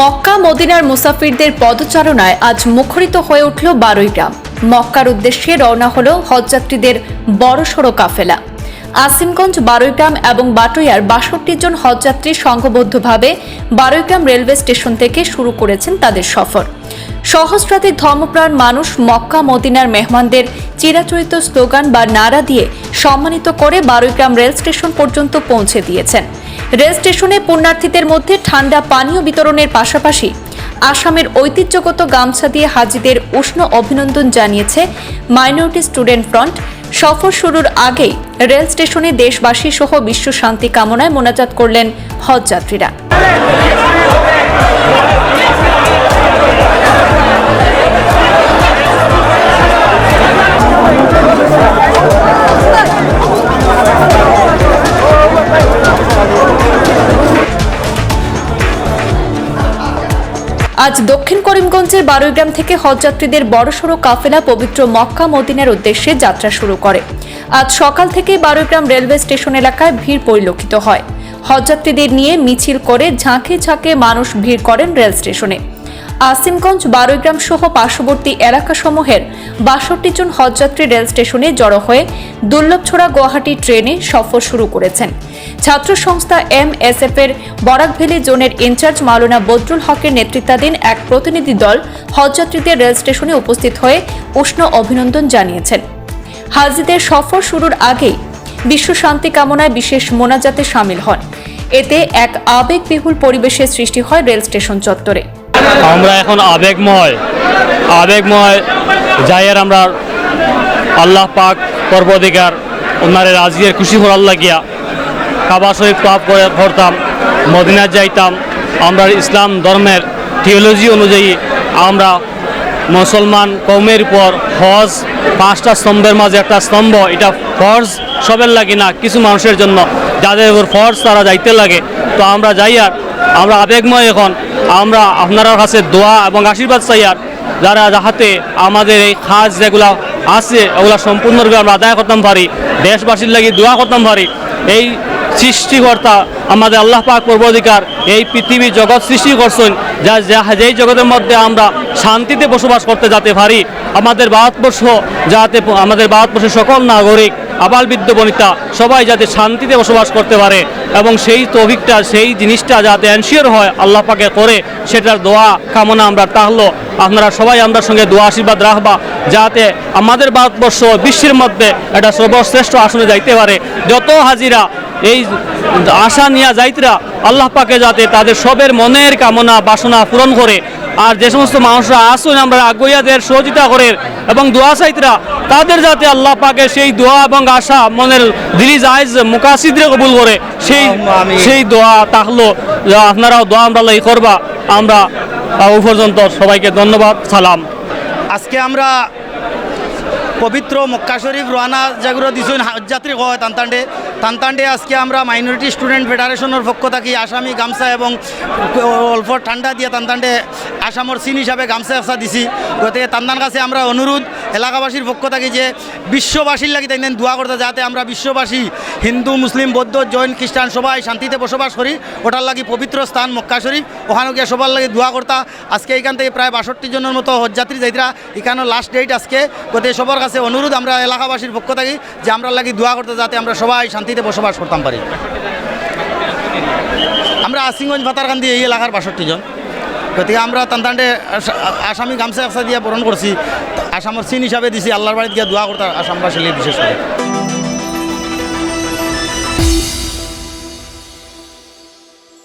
মক্কা মদিনার মুসাফিরদের পদচারণায় আজ মুখরিত হয়ে উঠল বারোই গ্রাম। মক্কার উদ্দেশ্যে রওনা হল হজযাত্রীদের বড়সড় কাফেলা। আসিমগঞ্জ বারৈগ্রাম এবং বাটুইয়ার বাষট্টি জন হজযাত্রী সংঘবদ্ধভাবে বারৈগ্রাম রেলওয়ে স্টেশন থেকে শুরু করেছেন তাদের সফর। সহস্রাধিক ধর্মপ্রাণ মানুষ মক্কা মদিনার মেহমানদের চিরাচরিত স্লোগান বা নারা দিয়ে সম্মানিত করে বারৈগ্রাম রেল স্টেশন পর্যন্ত পৌঁছে দিয়েছেন। রেল স্টেশনে পুণ্যার্থীদের মধ্যে ঠান্ডা পানীয় বিতরণের পাশাপাশি আসামের ঐতিহ্যগত গামছা দিয়ে হাজিদের উষ্ণ অভিনন্দন জানিয়েছে মাইনরিটি স্টুডেন্ট ফ্রন্ট। সফর শুরুর আগেই রেল স্টেশনে দেশবাসী সহ বিশ্ব শান্তি কামনায় মোনাজাত করলেন হজযাত্রীরা। আজ দক্ষিণ করিমগঞ্জের বারৈগ্রাম থেকে হজযাত্রীদের বড়সড় কাফেলা পবিত্র মক্কা মদিনার উদ্দেশ্যে যাত্রা শুরু করে। আজ সকাল থেকেই বারৈগ্রাম রেলওয়ে স্টেশন এলাকায় ভিড় পরিলক্ষিত হয়। হজযাত্রীদের নিয়ে মিছিল করে ঝাঁকে ঝাঁকে মানুষ ভিড় করেন রেল স্টেশনে। আসিমগঞ্জ বারৈগ্রাম সহ পার্শ্ববর্তী এলাকাসমূহের বাষট্টি জন হজযাত্রী রেল স্টেশনে জড়ো হয়ে দুর্লভছড়া গুয়াহাটি ট্রেনে সফর শুরু করেছেন। ছাত্র সংস্থা এমএসএফ এর বরাকভেলি জোনের ইনচার্জ মাওলানা বদরুল হকের নেতৃত্বাধীন এক প্রতিনিধি দল হজযাত্রীদের রেল স্টেশনে উপস্থিত হয়ে উষ্ণ অভিনন্দন জানিয়েছেন। হাজিদের সফর শুরুর আগেই বিশ্ব শান্তি কামনায় বিশেষ মোনাজাতে সামিল হন। এতে এক আবেগবিহুল পরিবেশের সৃষ্টি হয় রেল স্টেশন চত্বরে। আমরা এখন আবেগময় আবেগময় যাইয়ের আমরা আল্লাহ পাক পর্বদিকার ওনারে রাজিয়ের খুশি হওয়ার লাগিয়া কাবা শরীফ পাপ করে করতাম মদিনা যাইতাম। আমরা ইসলাম ধর্মের থিওলজি অনুযায়ী আমরা মুসলমান কৌমের উপর হজ, পাঁচটা স্তম্ভের মাঝে একটা স্তম্ভ, এটা ফর্জ, সবের লাগে না, কিছু মানুষের জন্য। যাদের উপর ফর্জ, তারা যাইতে লাগে। তো আমরা যাই আর আমরা আবেগময় এখন। আমরা আপনার কাছে দোয়া এবং আশীর্বাদ চাই আর। যারা যাহাতে আমাদের এই কাজ যেগুলা আছে, ওগুলা সম্পূর্ণরূপে আমরা আদায় করতাম পারি, দেশবাসীর লাগি দোয়া করতাম পারি। এই সৃষ্টিকর্তা, আমাদের আল্লাহ পাক পূর্বাধিকার, এই পৃথিবী জগৎ সৃষ্টি করছেন, যা যেই জগতের মধ্যে আমরা শান্তিতে বসবাস করতে যেতে পারি, আমাদের ভারতবর্ষ যাতে আমাদের ভারতবর্ষের সকল নাগরিক, আবাল বৃদ্ধ বনিতা, সবাই যাতে শান্তিতে বসবাস করতে পারে এবং সেই তৌফিকটা, সেই জিনিসটা যাতে এনশিওর হয় আল্লাহ পাকে করে, সেটার দোয়া, কামনা আমরা তাহলো, আপনারা সবাই আমরা সঙ্গে দোয়া, আশীর্বাদ রাখবা, যাতে আমাদের ভারতবর্ষ বিশ্বের মধ্যে একটা সর্বশ্রেষ্ঠ আসনে যাইতে পারে। যত হাজিরা এই আশা নিয়ে যাইতরা আল্লাহ পাকে যাতে তাদের সবের মনের কামনা বাসনা পূরণ করে। আর যে সমস্ত মানুষরা আসুন আমরা আগুয়াদের সহযোগিতা করে এবং দোয়া চাইতরা তাদের যাতে আল্লাহ পাকে সেই দোয়া এবং আশা মনের দিলি জায়জ মুকাসিদরে কবুল করে। সেই সেই দোয়া তাহলো আপনারাও দোয়া আমরা লাই করবা। আমরা ও পর্যন্ত সবাইকে ধন্যবাদ সালাম। আজকে আমরা পবিত্র মক্কা শরীফ রোয়ানা যেগুলো দিছুন যাত্রী হয় তান্তান্ডে। তান্তান্ডে আজকে আমরা মাইনরিটি স্টুডেন্ট ফেডারেশনের পক্ষ থাকি আসামি গামছা এবং অল্প ঠান্ডা দিয়ে তান্তান্ডে আসামর সিন হিসাবে গামছা একসা দিছি। গতিকে তান্তান কাছে আমরা অনুরোধ এলাকাবাসীর পক্ষ থাকি যে বিশ্ববাসীর লাগি তাই দোয়া করতে যাতে আমরা বিশ্ববাসী, হিন্দু মুসলিম বৌদ্ধ, জৈন খ্রিস্টান সবাই শান্তিতে বসবাস করি, ওটার লাগি পবিত্র স্থান মক্কা শরীফ ওখানে গিয়ে সবার লাগে দোয়া করতা। আজকে এখান থেকে প্রায় বাষট্টি জনের মতো হজযাত্রী যাইতরা এখানে লাস্ট ডেট আজকে। গতিকে সবার কাছে অনুরোধ, আমরা এলাকাবাসীর পক্ষ থাকি যে আমরা লাগি দোয়া করতে, যাতে আমরা সবাই শান্তিতে বসবাস করতাম পারি। আমরা আসিংগঞ্জ ভাতারকান্দি এই এলাকার বাষট্টি জন। গতিকে আমরা তান্তান্ডে আসামি গামছা একসা দিয়ে বরণ করছি। আসামর সিন হিসাবে দিছি আল্লাহর বাড়িতে গিয়ে দোয়া করতে আসামবাসী বিশেষ করে